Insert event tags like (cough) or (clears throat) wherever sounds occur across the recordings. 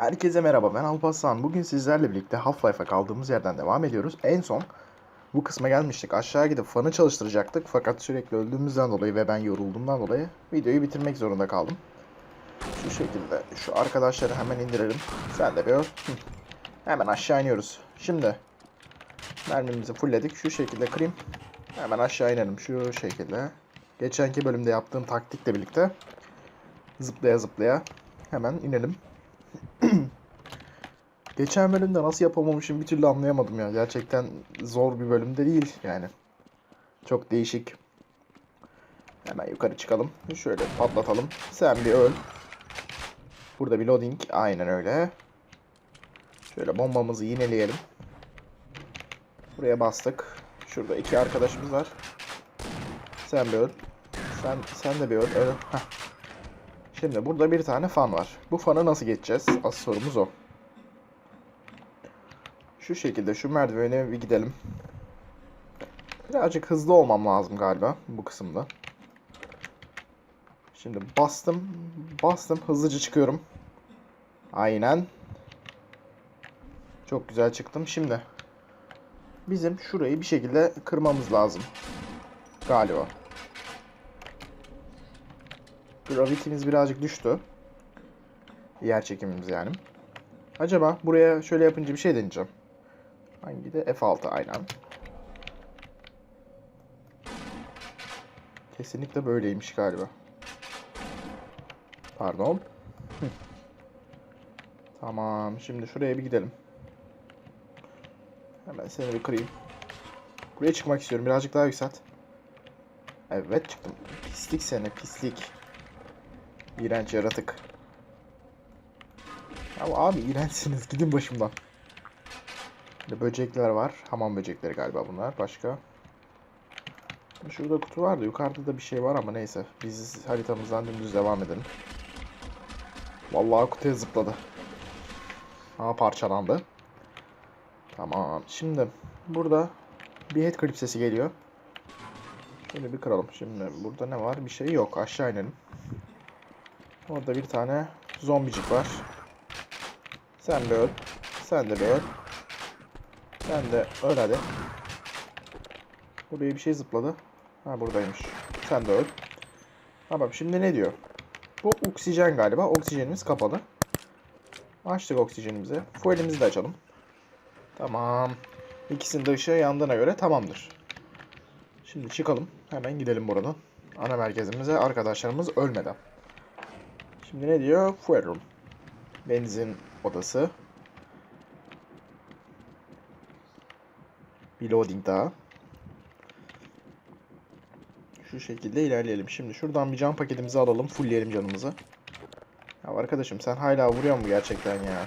Herkese merhaba ben Alparslan. Bugün sizlerle birlikte Half-Life'a kaldığımız yerden devam ediyoruz. En son bu kısma gelmiştik. Aşağı gidip fanı çalıştıracaktık. Fakat sürekli öldüğümüzden dolayı ve ben yorulduğumdan dolayı videoyu bitirmek zorunda kaldım. Şu şekilde şu arkadaşları hemen indirelim. Sen de bir. Hı. Hemen aşağı iniyoruz. Şimdi mermimizi fullledik. Şu şekilde kırayım. Hemen aşağı inelim şu şekilde. Geçenki bölümde yaptığım taktikle birlikte zıplaya zıplaya hemen inelim. (clears throat) Geçen bölümde nasıl yapamamışım bir türlü anlayamadım ya. Gerçekten zor bir bölümde değil yani. Çok değişik. Hemen yukarı çıkalım. Şöyle patlatalım. Sen bir öl. Burada bir loading. Aynen öyle. Şöyle bombamızı yineleyelim. Buraya bastık. Şurada iki arkadaşımız var. Sen bir öl. Sen, sen de bir öl. öl. Heh. Şimdi burada bir tane fan var. Bu fanı nasıl geçeceğiz? Asıl sorumuz o. Şu şekilde şu merdivene bir gidelim. Birazcık hızlı olmam lazım galiba bu kısımda. Şimdi bastım. Bastım. Hızlıca çıkıyorum. Aynen. Çok güzel çıktım. Şimdi bizim şurayı bir şekilde kırmamız lazım. Galiba. Gravity'miz birazcık düştü. Yer çekimimiz yani. Acaba buraya şöyle yapınca bir şey deneyeceğim. Hangi de F6 aynen. Kesinlikle böyleymiş galiba. Pardon. (laughs) Tamam. Şimdi şuraya bir gidelim. Hemen seni bir kırayım. Buraya çıkmak istiyorum. Birazcık daha yükselt. Evet çıktım. Pislik seni pislik. İğrenç yaratık. Ya abi iğrençsiniz. (laughs) Gidin başımdan. Burada böcekler var. Hamam böcekleri galiba bunlar. Başka. Şurada kutu vardı. Yukarıda da bir şey var ama neyse. Biz haritamızdan dümdüz devam edelim. Vallahi kutuya zıpladı. Ama parçalandı. Tamam. Şimdi burada bir head clip sesi geliyor. Şöyle bir kıralım. Şimdi burada ne var? Bir şey yok. Aşağı inelim. Orada bir tane zombicik var. Sen de öl. Sen de bir öl. Sen de öl hadi. Buraya bir şey zıpladı. Ha buradaymış. Sen de öl. Tamam şimdi ne diyor? Bu oksijen galiba. Oksijenimiz kapalı. Açtık oksijenimizi. Fuelimizi de açalım. Tamam. İkisinin de ışığı yandığına göre tamamdır. Şimdi çıkalım. Hemen gidelim buradan. Ana merkezimize arkadaşlarımız ölmeden. Şimdi ne diyor? Fuel. Benzin odası. Bir loading daha. Şu şekilde ilerleyelim. Şimdi şuradan bir can paketimizi alalım. Fullleyelim canımızı. Ya arkadaşım sen hala vuruyor mu gerçekten ya?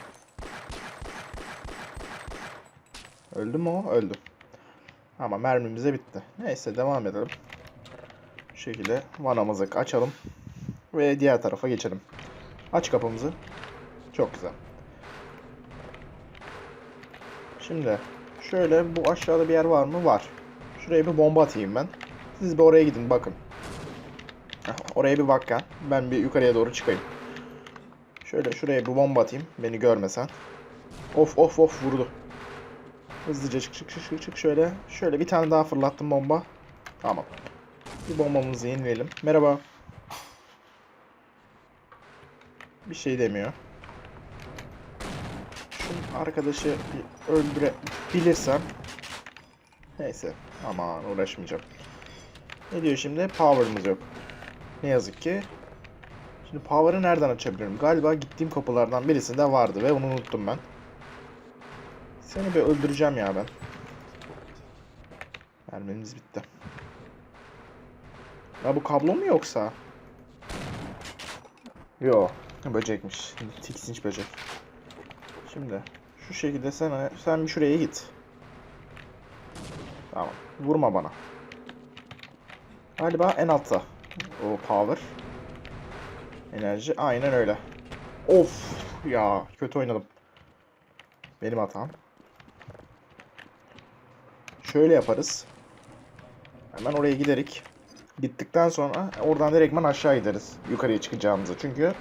Öldü mü o? Öldü. Ama mermimiz de bitti. Neyse devam edelim. Bu şekilde vanamızı açalım. Ve diğer tarafa geçelim. Aç kapımızı. Çok güzel. Şimdi şöyle bu aşağıda bir yer var mı? Var. Şuraya bir bomba atayım ben. Siz bir oraya gidin bakın. Oraya bir bakın. Ben bir yukarıya doğru çıkayım. Şöyle şuraya bir bomba atayım. Beni görmesen. Of of of vurdu. Hızlıca çık çık çık çık şöyle. Şöyle bir tane daha fırlattım bomba. Tamam. Bir bombamızı yenileyelim. Merhaba. Bir şey demiyor. Şu arkadaşı öldürebilirsem. Neyse. Aman uğraşmayacağım. Ne diyor şimdi? Power'ımız yok. Ne yazık ki. Şimdi power'ı nereden açabilirim? Galiba gittiğim kapılardan birisinde vardı ve onu unuttum ben. Seni bir öldüreceğim ya ben. Mermimiz bitti. Ya bu kablo mu yoksa? Yo, böcekmiş. Tiksinç böcek. Şimdi şu şekilde sen sen bir şuraya git. Tamam. Vurma bana. Galiba en altta. O power. Enerji aynen öyle. Of ya kötü oynadım. Benim hatam. Şöyle yaparız. Hemen oraya giderik. Gittikten sonra oradan direktman aşağı gideriz. Yukarıya çıkacağımızı. Çünkü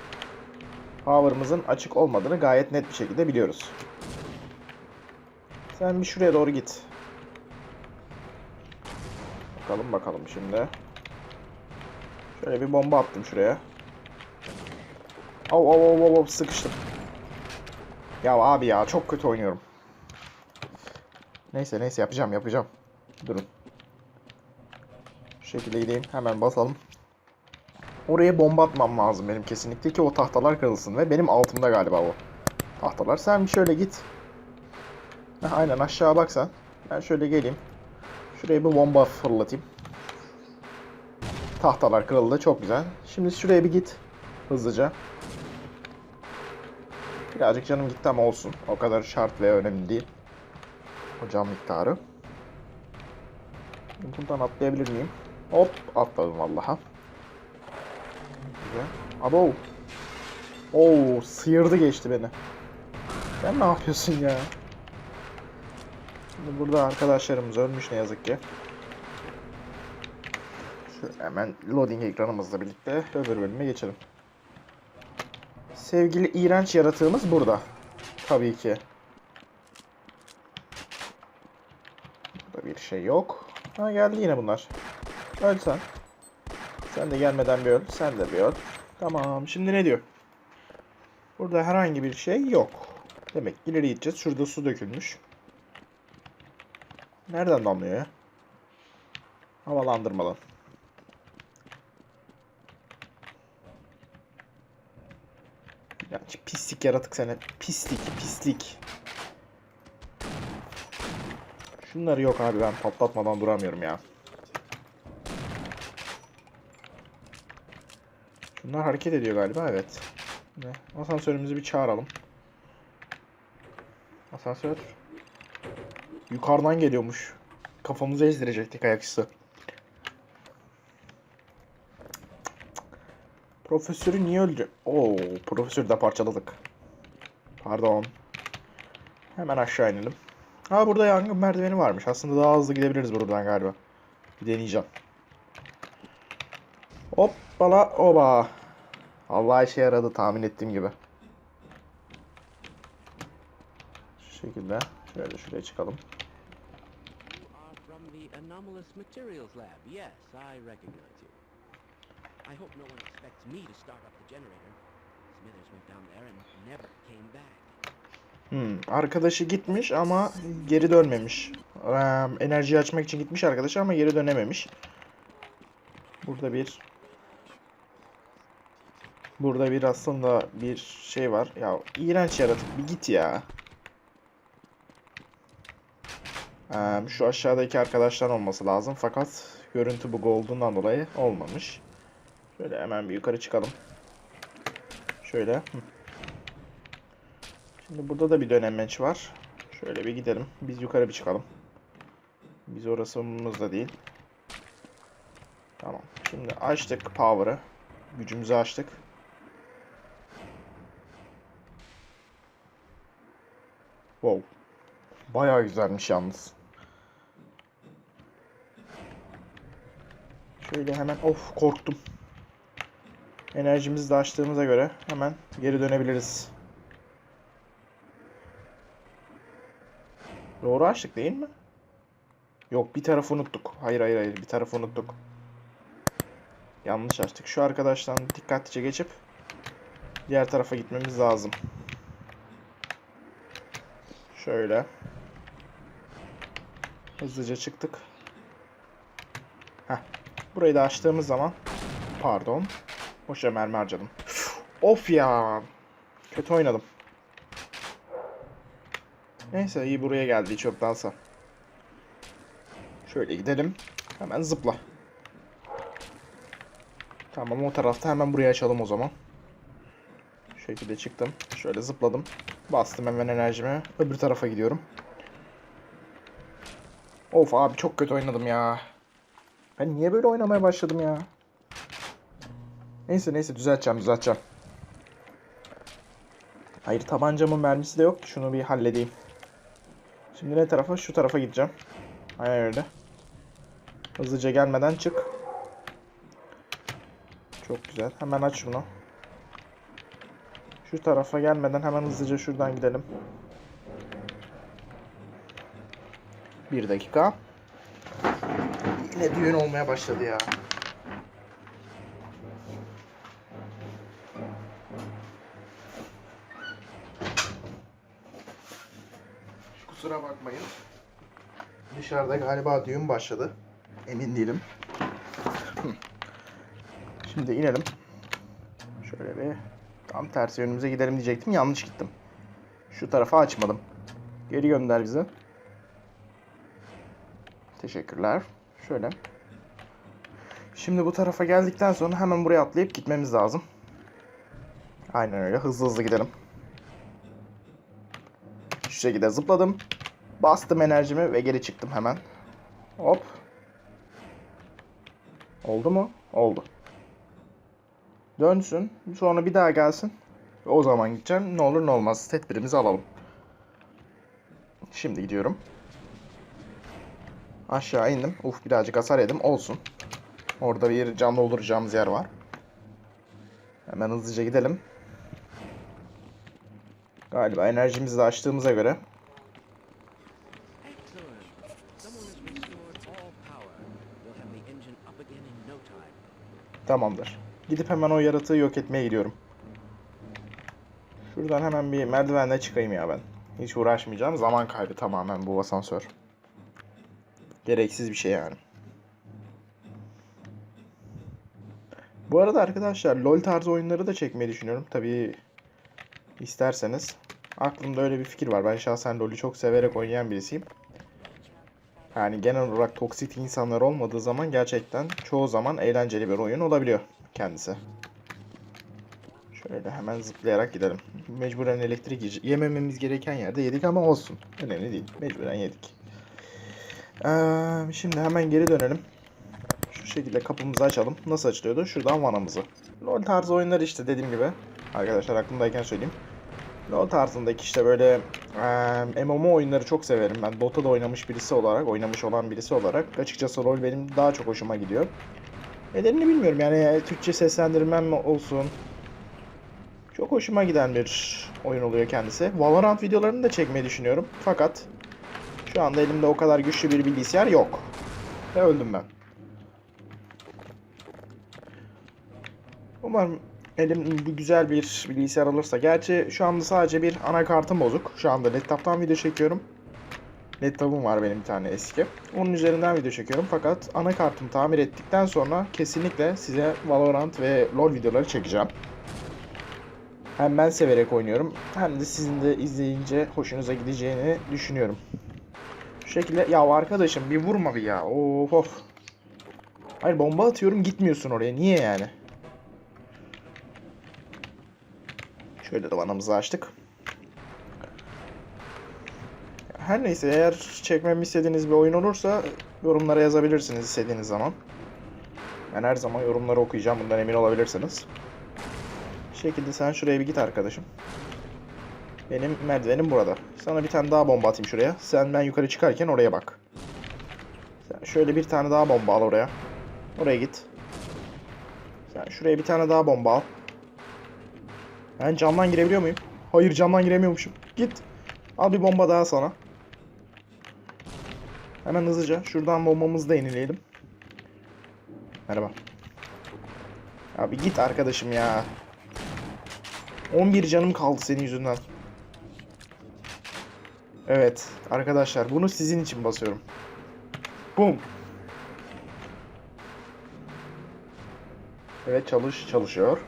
Power'ımızın açık olmadığını gayet net bir şekilde biliyoruz. Sen bir şuraya doğru git. Bakalım bakalım şimdi. Şöyle bir bomba attım şuraya. Av av av av, sıkıştım. Ya abi ya çok kötü oynuyorum. Neyse neyse yapacağım yapacağım. Durun. Şu şekilde gideyim hemen basalım. Oraya bomba atmam lazım benim kesinlikle ki o tahtalar kırılsın ve benim altımda galiba o tahtalar. Sen bir şöyle git. Heh, aynen aşağı bak sen. Ben şöyle geleyim. Şuraya bir bomba fırlatayım. Tahtalar kırıldı çok güzel. Şimdi şuraya bir git. Hızlıca. Birazcık canım gitti ama olsun. O kadar şart ve önemli değil. O can miktarı. Buradan atlayabilir miyim? Hop atladım vallaha. Güzel. Abo. Oo sıyırdı geçti beni. Sen ne yapıyorsun ya? Şimdi burada arkadaşlarımız ölmüş ne yazık ki. Şu hemen loading ekranımızla birlikte öbür bölüme geçelim. Sevgili iğrenç yaratığımız burada. Tabii ki. Burada bir şey yok. Ha geldi yine bunlar. Öl sen. Sen de gelmeden bir öl. Sen de bir öl. Tamam. Şimdi ne diyor? Burada herhangi bir şey yok. Demek ileri gideceğiz. Şurada su dökülmüş. Nereden damlıyor ya? Havalandırmadan. Ya pislik yaratık seni. Pislik, pislik. Şunları yok abi ben patlatmadan duramıyorum ya. Şunlar hareket ediyor galiba evet. Ne? Asansörümüzü bir çağıralım. Asansör. Yukarıdan geliyormuş. Kafamızı ezdirecektik ayaküstü. Profesörü niye öldü? Oo, profesörü de parçaladık. Pardon. Hemen aşağı inelim. Ha burada yangın merdiveni varmış. Aslında daha hızlı gidebiliriz buradan galiba. Bir deneyeceğim. Hoppala oba. Allah işe yaradı tahmin ettiğim gibi. Şu şekilde. Şöyle şuraya çıkalım. Hmm, arkadaşı gitmiş ama geri dönmemiş. Ee, enerjiyi açmak için gitmiş arkadaşı ama geri dönememiş. Burada bir Burada bir aslında bir şey var. Ya iğrenç yaratık bir git ya. Ee, şu aşağıdaki arkadaşlar olması lazım fakat görüntü bug olduğundan dolayı olmamış. Şöyle hemen bir yukarı çıkalım. Şöyle. Şimdi burada da bir dönemeç var. Şöyle bir gidelim. Biz yukarı bir çıkalım. Biz orası umurumuzda değil. Tamam. Şimdi açtık power'ı. Gücümüzü açtık. Wow. Bayağı güzelmiş yalnız. Şöyle hemen of korktum. Enerjimizi de açtığımıza göre hemen geri dönebiliriz. Doğru açtık değil mi? Yok bir tarafı unuttuk. Hayır hayır hayır bir tarafı unuttuk. Yanlış açtık. Şu arkadaştan dikkatlice geçip diğer tarafa gitmemiz lazım. Şöyle. Hızlıca çıktık. Heh. Burayı da açtığımız zaman pardon. Boşa mermi harcadım. Of ya. Kötü oynadım. Neyse iyi buraya geldi çoktansa. Şöyle gidelim. Hemen zıpla. Tamam o tarafta hemen buraya açalım o zaman. Şu şekilde çıktım. Şöyle zıpladım. Bastım hemen enerjimi. Öbür tarafa gidiyorum. Of abi çok kötü oynadım ya. Ben niye böyle oynamaya başladım ya? Neyse neyse düzelteceğim düzelteceğim. Hayır tabancamın mermisi de yok. Şunu bir halledeyim. Şimdi ne tarafa? Şu tarafa gideceğim. Aynen öyle. Hızlıca gelmeden çık. Çok güzel. Hemen aç bunu. Şu tarafa gelmeden hemen hızlıca şuradan gidelim. Bir dakika. Yine düğün olmaya başladı ya. Kusura bakmayın. Dışarıda galiba düğün başladı. Emin değilim. Şimdi inelim. Şöyle bir tam tersi yönümüze gidelim diyecektim. Yanlış gittim. Şu tarafa açmadım. Geri gönder bizi. Teşekkürler. Şöyle. Şimdi bu tarafa geldikten sonra hemen buraya atlayıp gitmemiz lazım. Aynen öyle. Hızlı hızlı gidelim. Şu şekilde zıpladım. Bastım enerjimi ve geri çıktım hemen. Hop. Oldu mu? Oldu. Dönsün. Sonra bir daha gelsin. O zaman gideceğim. Ne olur ne olmaz. Tedbirimizi alalım. Şimdi gidiyorum. Aşağı indim. Uf birazcık hasar yedim. Olsun. Orada bir cam dolduracağımız yer var. Hemen hızlıca gidelim. Galiba enerjimizi de açtığımıza göre. Tamamdır. Gidip hemen o yaratığı yok etmeye gidiyorum. Şuradan hemen bir merdivenle çıkayım ya ben. Hiç uğraşmayacağım. Zaman kaybı tamamen bu asansör. Gereksiz bir şey yani. Bu arada arkadaşlar LoL tarzı oyunları da çekmeyi düşünüyorum. Tabii isterseniz. Aklımda öyle bir fikir var. Ben şahsen LoL'ü çok severek oynayan birisiyim. Yani genel olarak toksik insanlar olmadığı zaman gerçekten çoğu zaman eğlenceli bir oyun olabiliyor kendisi. Şöyle hemen zıplayarak gidelim. Mecburen elektrik yemememiz gereken yerde yedik ama olsun. Önemli değil. Mecburen yedik. Ee, şimdi hemen geri dönelim. Şu şekilde kapımızı açalım. Nasıl açılıyordu? Şuradan vanamızı. LoL tarzı oyunlar işte dediğim gibi. Arkadaşlar aklımdayken söyleyeyim. LoL tarzındaki işte böyle eee, MMO oyunları çok severim ben. Dota'da oynamış birisi olarak, oynamış olan birisi olarak açıkçası LoL benim daha çok hoşuma gidiyor. Nedenini bilmiyorum yani Türkçe seslendirmem mi olsun. Çok hoşuma giden bir oyun oluyor kendisi. Valorant videolarını da çekmeyi düşünüyorum. Fakat şu anda elimde o kadar güçlü bir bilgisayar yok. Ve öldüm ben. Umarım elim güzel bir bilgisayar alırsa. Gerçi şu anda sadece bir anakartım bozuk. Şu anda laptop'tan video çekiyorum. Laptop'um var benim bir tane eski. Onun üzerinden video çekiyorum. Fakat anakartımı tamir ettikten sonra kesinlikle size Valorant ve LoL videoları çekeceğim. Hem ben severek oynuyorum hem de sizin de izleyince hoşunuza gideceğini düşünüyorum. Şu şekilde ya arkadaşım bir vurma bir ya. Of of. Hayır bomba atıyorum gitmiyorsun oraya. Niye yani? Şöyle de vanamızı açtık. Her neyse eğer çekmemi istediğiniz bir oyun olursa yorumlara yazabilirsiniz istediğiniz zaman. Ben her zaman yorumları okuyacağım bundan emin olabilirsiniz. Bir şekilde sen şuraya bir git arkadaşım. Benim merdivenim burada. Sana bir tane daha bomba atayım şuraya. Sen ben yukarı çıkarken oraya bak. Sen şöyle bir tane daha bomba al oraya. Oraya git. Sen şuraya bir tane daha bomba al. Ben camdan girebiliyor muyum? Hayır camdan giremiyormuşum. Git. Al bir bomba daha sana. Hemen hızlıca şuradan bombamızı da yenileyelim. Merhaba. Abi git arkadaşım ya. 11 canım kaldı senin yüzünden. Evet arkadaşlar bunu sizin için basıyorum. Bum. Evet çalış çalışıyor.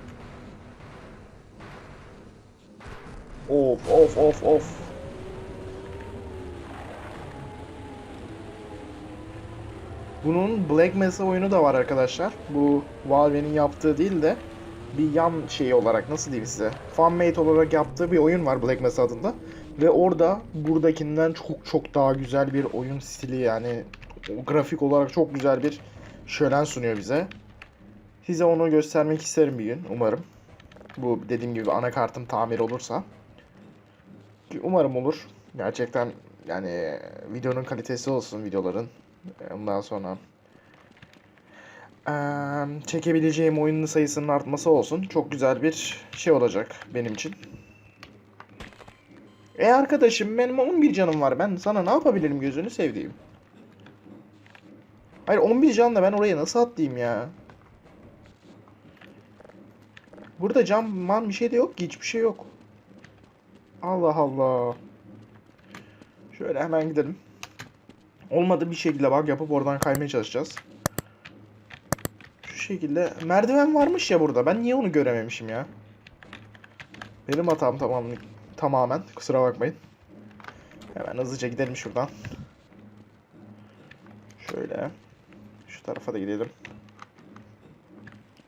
Of of of of. Bunun Black Mesa oyunu da var arkadaşlar. Bu Valve'nin yaptığı değil de bir yan şey olarak nasıl diyeyim size. Fanmade olarak yaptığı bir oyun var Black Mesa adında. Ve orada buradakinden çok çok daha güzel bir oyun stili yani grafik olarak çok güzel bir şölen sunuyor bize. Size onu göstermek isterim bir gün umarım. Bu dediğim gibi anakartım tamir olursa. Umarım olur. Gerçekten yani videonun kalitesi olsun videoların. Ondan sonra çekebileceğim oyunun sayısının artması olsun. Çok güzel bir şey olacak benim için. E arkadaşım benim 11 canım var. Ben sana ne yapabilirim gözünü sevdiğim. Hayır 11 canla ben oraya nasıl atlayayım ya? Burada cam man bir şey de yok ki hiçbir şey yok. Allah Allah. Şöyle hemen gidelim. Olmadı bir şekilde bak yapıp oradan kaymaya çalışacağız. Şu şekilde. Merdiven varmış ya burada. Ben niye onu görememişim ya? Benim hatam tamam, tamamen. Kusura bakmayın. Hemen hızlıca gidelim şuradan. Şöyle. Şu tarafa da gidelim.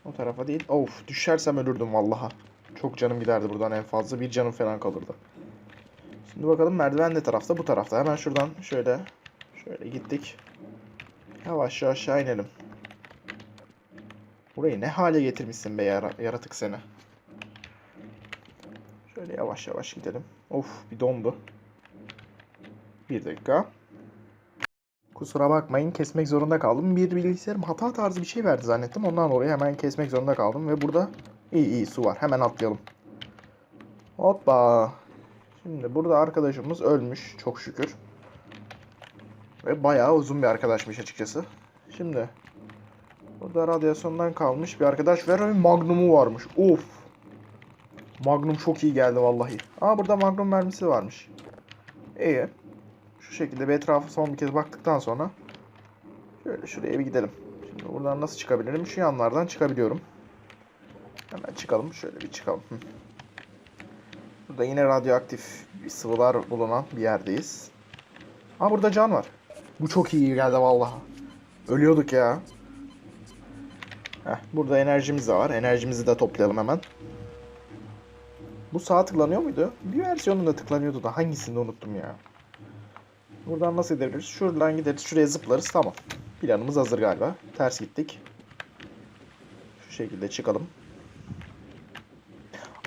O tarafa değil. Of düşersem ölürdüm vallaha. Çok canım giderdi buradan en fazla. Bir canım falan kalırdı. Şimdi bakalım merdiven ne tarafta? Bu tarafta. Hemen şuradan şöyle şöyle gittik. Yavaşça aşağı inelim. Burayı ne hale getirmişsin be yara- yaratık seni. Şöyle yavaş yavaş gidelim. Of bir dondu. Bir dakika. Kusura bakmayın kesmek zorunda kaldım. Bir bilgisayarım hata tarzı bir şey verdi zannettim. Ondan dolayı hemen kesmek zorunda kaldım. Ve burada iyi iyi su var. Hemen atlayalım. Hoppa. Şimdi burada arkadaşımız ölmüş çok şükür. Ve bayağı uzun bir arkadaşmış açıkçası. Şimdi burada radyasyondan kalmış bir arkadaş ve Magnum'u varmış. Of. Magnum çok iyi geldi vallahi. Aa burada Magnum mermisi varmış. İyi. Şu şekilde bir etrafa son bir kez baktıktan sonra şöyle şuraya bir gidelim. Şimdi buradan nasıl çıkabilirim? Şu yanlardan çıkabiliyorum. Hemen çıkalım. Şöyle bir çıkalım. Hı. Burada yine radyoaktif sıvılar bulunan bir yerdeyiz. Aa burada can var. Bu çok iyi geldi vallahi. Ölüyorduk ya. Heh, burada enerjimiz de var. Enerjimizi de toplayalım hemen. Bu sağa tıklanıyor muydu? Bir versiyonunda tıklanıyordu da hangisini unuttum ya. Buradan nasıl gidebiliriz? Şuradan gideriz. Şuraya zıplarız. Tamam. Planımız hazır galiba. Ters gittik. Şu şekilde çıkalım.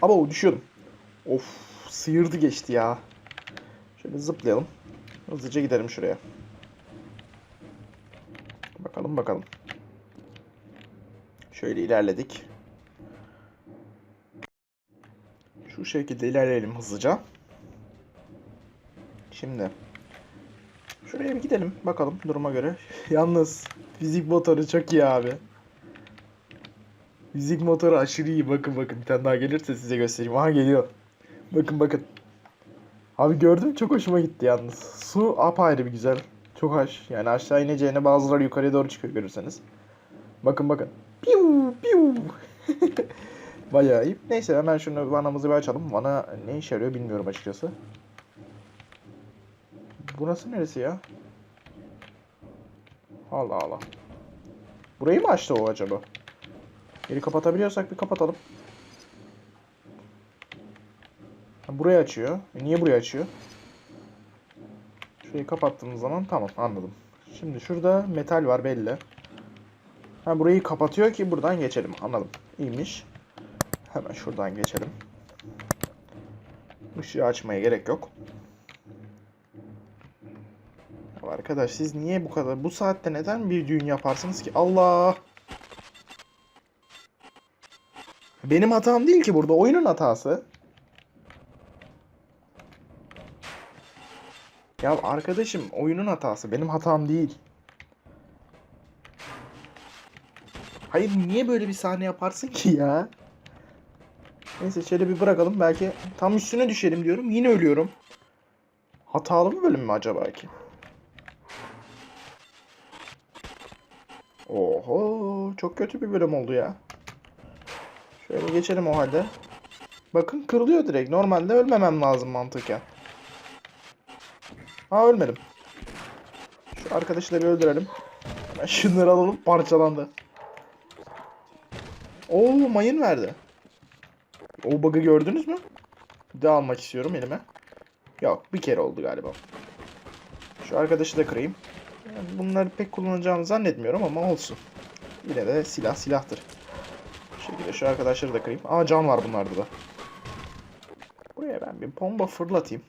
Ama o düşüyordum. Of sıyırdı geçti ya. Şöyle zıplayalım. Hızlıca gidelim şuraya. Bakalım bakalım. Şöyle ilerledik. Şu şekilde ilerleyelim hızlıca. Şimdi şuraya bir gidelim bakalım duruma göre. (laughs) Yalnız fizik motoru çok iyi abi. Fizik motoru aşırı iyi. Bakın bakın bir tane daha gelirse size göstereyim. Aha geliyor. Bakın bakın. Abi gördüm çok hoşuma gitti yalnız. Su apayrı bir güzel. Çok hoş. Yani aşağı ineceğine bazıları yukarıya doğru çıkıyor görürseniz. Bakın bakın. Piu piu. (laughs) Bayağı iyi. Neyse hemen şunu vanamızı bir açalım. Vana ne işe yarıyor bilmiyorum açıkçası. Burası neresi ya? Allah Allah. Burayı mı açtı o acaba? Yeri kapatabiliyorsak bir kapatalım. Burayı açıyor. E, niye burayı açıyor? Şurayı kapattığımız zaman tamam anladım. Şimdi şurada metal var belli. Ha burayı kapatıyor ki buradan geçelim. Anladım. İyiymiş. Hemen şuradan geçelim. Işığı açmaya gerek yok. Ya arkadaş siz niye bu kadar bu saatte neden bir düğün yaparsınız ki? Allah! Benim hatam değil ki burada oyunun hatası. Ya arkadaşım oyunun hatası benim hatam değil. Hayır niye böyle bir sahne yaparsın ki ya? Neyse şöyle bir bırakalım belki tam üstüne düşelim diyorum yine ölüyorum. Hatalı bir bölüm mü acaba ki? Oho çok kötü bir bölüm oldu ya. Şöyle geçelim o halde. Bakın kırılıyor direkt. Normalde ölmemem lazım mantıken. Ha ölmedim. Şu arkadaşı da bir öldürelim. Şunları alalım parçalandı. Oo mayın verdi. O bug'ı gördünüz mü? Bir daha almak istiyorum elime. Yok bir kere oldu galiba. Şu arkadaşı da kırayım. Yani bunları pek kullanacağımı zannetmiyorum ama olsun. Yine de silah silahtır. Bu şekilde şu arkadaşları da kırayım. Aa can var bunlarda da. Buraya ben bir bomba fırlatayım.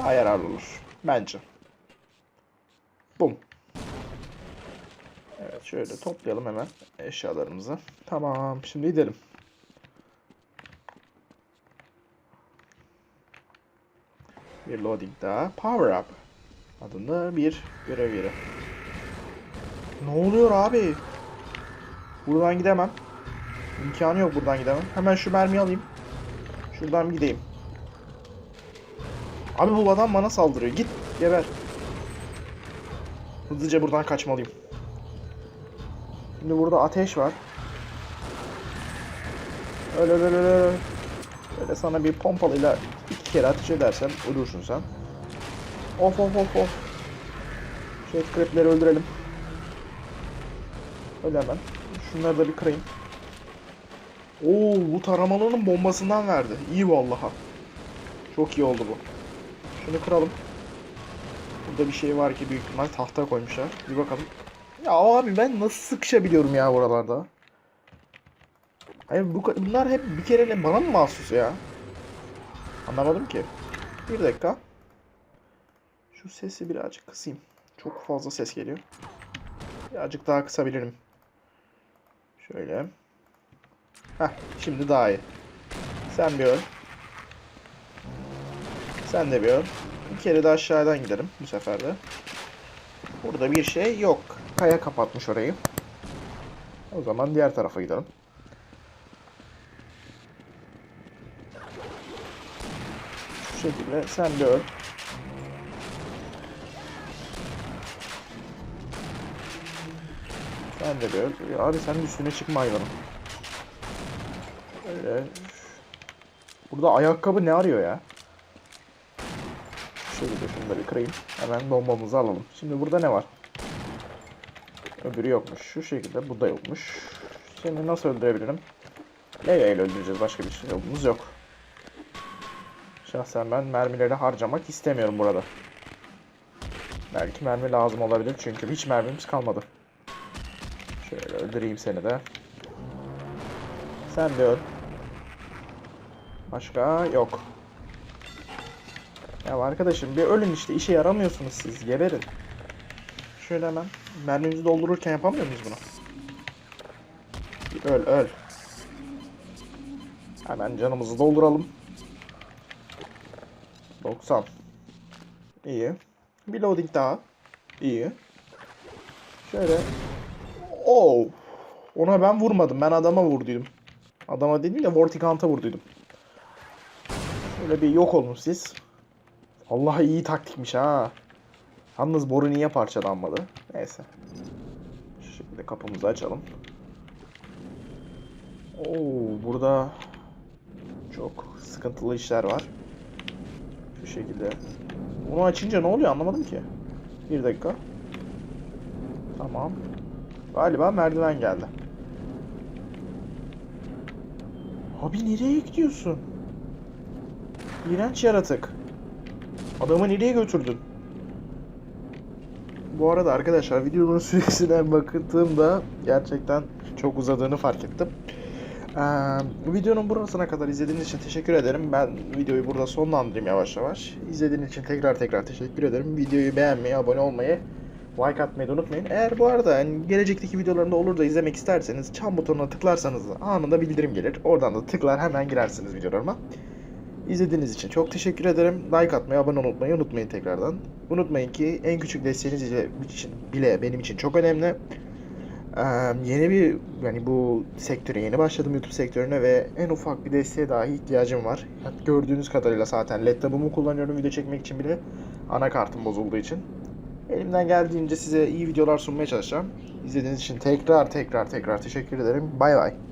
Daha yararlı olur. Bence. Bum. Evet şöyle toplayalım hemen eşyalarımızı. Tamam şimdi gidelim. Bir loading daha. Power up. Adında bir görev yeri. Ne oluyor abi? Buradan gidemem. İmkanı yok buradan gidemem. Hemen şu mermiyi alayım. Şuradan gideyim. Abi bu adam bana saldırıyor. Git geber. Hızlıca buradan kaçmalıyım. Şimdi burada ateş var. Öyle öyle öyle. öyle. Böyle sana bir pompalıyla iki kere ateş edersem ölürsün sen. Of of of of. Şu etkrepleri öldürelim. Öyle hemen. Şunları da bir kırayım. Oo bu taramalının bombasından verdi. İyi vallaha. Çok iyi oldu bu. Şunu kıralım. Burada bir şey var ki büyük ihtimal tahta koymuşlar. Bir bakalım. Ya abi ben nasıl sıkışabiliyorum ya buralarda? Hayır bu, bunlar hep bir kereyle bana mı mahsus ya? Anlamadım ki. Bir dakika. Şu sesi birazcık kısayım. Çok fazla ses geliyor. Birazcık daha kısabilirim. Şöyle. Heh, şimdi daha iyi. Sen bir öl. Sen de bir öl. Bir kere de aşağıdan gidelim bu sefer de. Burada bir şey yok. Kaya kapatmış orayı. O zaman diğer tarafa gidelim. Şu şekilde sen de öl. Sen de bir öl. Abi sen üstüne çıkma hayvanım. Öyle. Burada ayakkabı ne arıyor ya? Kırayım. Hemen bombamızı alalım. Şimdi burada ne var? Öbürü yokmuş. Şu şekilde bu da yokmuş. Şimdi nasıl öldürebilirim? Leyle ile öldüreceğiz. Başka bir şey yolumuz yok. Şahsen ben mermileri harcamak istemiyorum burada. Belki mermi lazım olabilir çünkü hiç mermimiz kalmadı. Şöyle öldüreyim seni de. Sen de öl. Başka yok. Ya arkadaşım bir ölün işte işe yaramıyorsunuz siz geberin. Şöyle hemen mermimizi doldururken yapamıyor muyuz bunu? Bir öl öl. Hemen canımızı dolduralım. 90. İyi. Bir loading daha. İyi. Şöyle. Oo. Ona ben vurmadım. Ben adama vurduydum. Adama değil de Vortigant'a vurduydum. Şöyle bir yok olun siz. Allah iyi taktikmiş ha. Yalnız boru niye parçalanmadı? Neyse. Şu şekilde kapımızı açalım. Oo, burada çok sıkıntılı işler var. Şu şekilde. Bunu açınca ne oluyor anlamadım ki. Bir dakika. Tamam. Galiba merdiven geldi. Abi nereye gidiyorsun? İğrenç yaratık. Adamı nereye götürdün? Bu arada arkadaşlar videonun süresine baktığımda gerçekten çok uzadığını fark ettim. Ee, videonun burasına kadar izlediğiniz için teşekkür ederim. Ben videoyu burada sonlandırayım yavaş yavaş. İzlediğiniz için tekrar tekrar teşekkür ederim. Videoyu beğenmeyi, abone olmayı, like atmayı da unutmayın. Eğer bu arada yani gelecekteki videolarında olur da izlemek isterseniz çan butonuna tıklarsanız anında bildirim gelir. Oradan da tıklar hemen girersiniz videolarıma. İzlediğiniz için çok teşekkür ederim. Like atmayı, abone olmayı unutmayın tekrardan. Unutmayın ki en küçük desteğiniz için bile benim için çok önemli. Ee, yeni bir yani bu sektöre yeni başladım YouTube sektörüne ve en ufak bir desteğe dahi ihtiyacım var. Gördüğünüz kadarıyla zaten laptopumu kullanıyorum video çekmek için bile. Anakartım bozulduğu için. Elimden geldiğince size iyi videolar sunmaya çalışacağım. İzlediğiniz için tekrar tekrar tekrar teşekkür ederim. Bay bay.